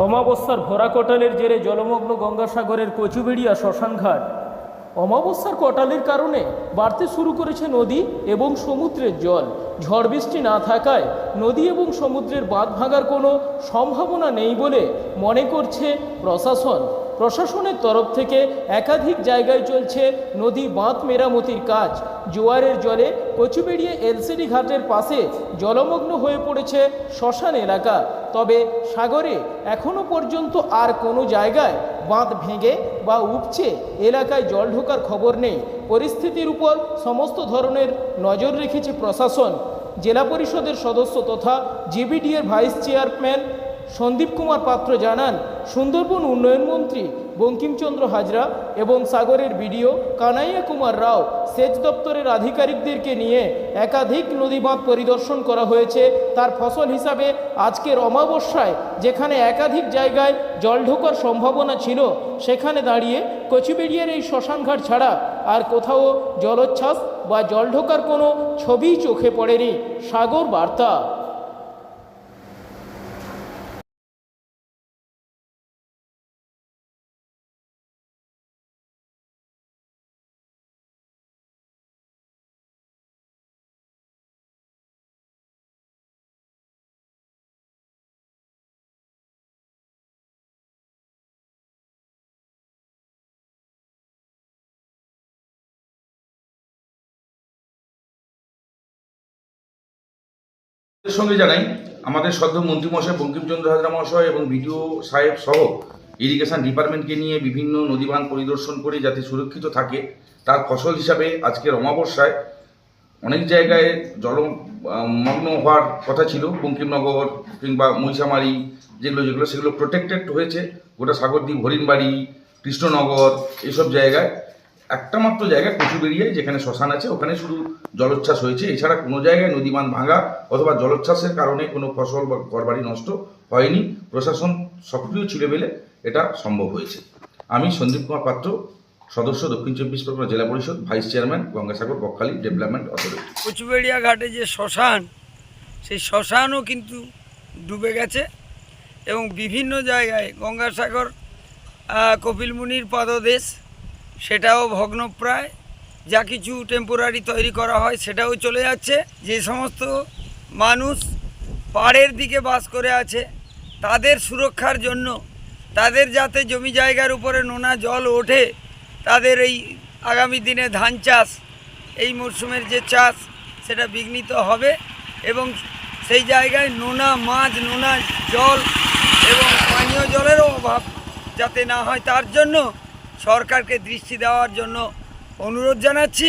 অমাবস্যার ভরা কটালের জেরে জলমগ্ন গঙ্গাসাগরের কচুবেড়িয়া শ্মশানঘাট। অমাবস্যার কটালের কারণে বাড়তে শুরু করেছে নদী এবং সমুদ্রের জল। ঝড় বৃষ্টি না থাকায় নদী এবং সমুদ্রের বাঁধ ভাঙার কোনো সম্ভাবনা নেই বলে মনে করছে প্রশাসন। প্রশাসনের তরফ থেকে একাধিক জায়গায় চলছে নদী বাঁধ মেরামতির কাজ। জোয়ারের জলে কচুবেড়িয়া এলসিডি ঘাটের পাশে জলমগ্ন হয়ে পড়েছে শ্মশান এলাকা। তবে সাগরে এখনও পর্যন্ত আর কোনো জায়গায় বাঁধ ভেঙে বা উপচে এলাকায় জল ঢোকার খবর নেই। পরিস্থিতির উপর সমস্ত ধরনের নজর রেখেছে প্রশাসন। জেলা পরিষদের সদস্য তথা জিবিডিএর ভাইস চেয়ারম্যান সন্দীপ কুমার পাত্র জানান, সুন্দরবন উন্নয়ন মন্ত্রী বঙ্কিমচন্দ্র হাজরা এবং সাগরের বিডিও কানাইয়া কুমার রাও সেচ দপ্তরের আধিকারিকদেরকে নিয়ে একাধিক নদীবাঁধ পরিদর্শন করা হয়েছে। তার ফসল হিসাবে আজকের অমাবস্যায় যেখানে একাধিক জায়গায় জল ঢোকার সম্ভাবনা ছিল, সেখানে দাঁড়িয়ে কচিবেড়িয়ার এই শ্মশানঘাট ছাড়া আর কোথাও জলোচ্ছ্বাস বা জল ঢোকার কোনো ছবিই চোখে পড়েনি। সাগর বার্তা। সঙ্গে জানাই, আমাদের সদ্য মন্ত্রীমশাই বঙ্কিমচন্দ্র হাজরা মহাশয় এবং বিডিও সাহেব সহ ইরিগেশন ডিপার্টমেন্টকে নিয়ে বিভিন্ন নদীবাঁধ পরিদর্শন করে যাতে সুরক্ষিত থাকে, তার ফসল হিসাবে আজকের অমাবস্যায় অনেক জায়গায় জলমগ্ন হওয়ার কথা ছিল, বঙ্কিমনগর কিংবা মহিষামারি যেগুলো যেগুলো, সেগুলো প্রোটেক্টেড হয়েছে, গোটা সাগরদ্বীপ, হরিণবাড়ি, কৃষ্ণনগর এইসব জায়গায়। একটা মাত্র জায়গায় কচুবেড়িয়ায় যেখানে শ্মশান আছে, ওখানে শুধু জলোচ্ছ্বাস হয়েছে। এছাড়া কোনো জায়গায় নদীমান ভাঙা অথবা জলোচ্ছ্বাসের কারণে কোনো ফসল বা ঘরবাড়ি নষ্ট হয়নি। প্রশাসন সক্রিয় ছিল বলে এটা সম্ভব হয়েছে। আমি সন্দীপ কুমার পাত্র, সদস্য দক্ষিণ চব্বিশ পরগনা জেলা পরিষদ, vice chairman, Gangasagar, Bakkhali development authority. Kachuberia ঘাটে যে শ্মশান, সেই শ্মশানও কিন্তু ডুবে গেছে এবং বিভিন্ন জায়গায় গঙ্গাসাগর কপিলমুনির পদদেশ সেটাও ভগ্নপ্রায়। যা কিছু টেম্পোরারি তৈরি করা হয় সেটাও চলে যাচ্ছে। যে সমস্ত মানুষ পাড়ের দিকে বাস করে আছে, তাদের সুরক্ষার জন্য, তাদের যাতে জমি জায়গার উপরে নোনা জল ওঠে, তাদের এই আগামী দিনে ধান চাষ, এই মরশুমের যে চাষ, সেটা বিঘ্নিত হবে এবং সেই জায়গায় নোনা মাছ, নোনা জল এবং পানীয় জলেরও অভাব যাতে না হয়, তার জন্য সরকারকে দৃষ্টি দেওয়ার জন্য অনুরোধ জানাচ্ছি।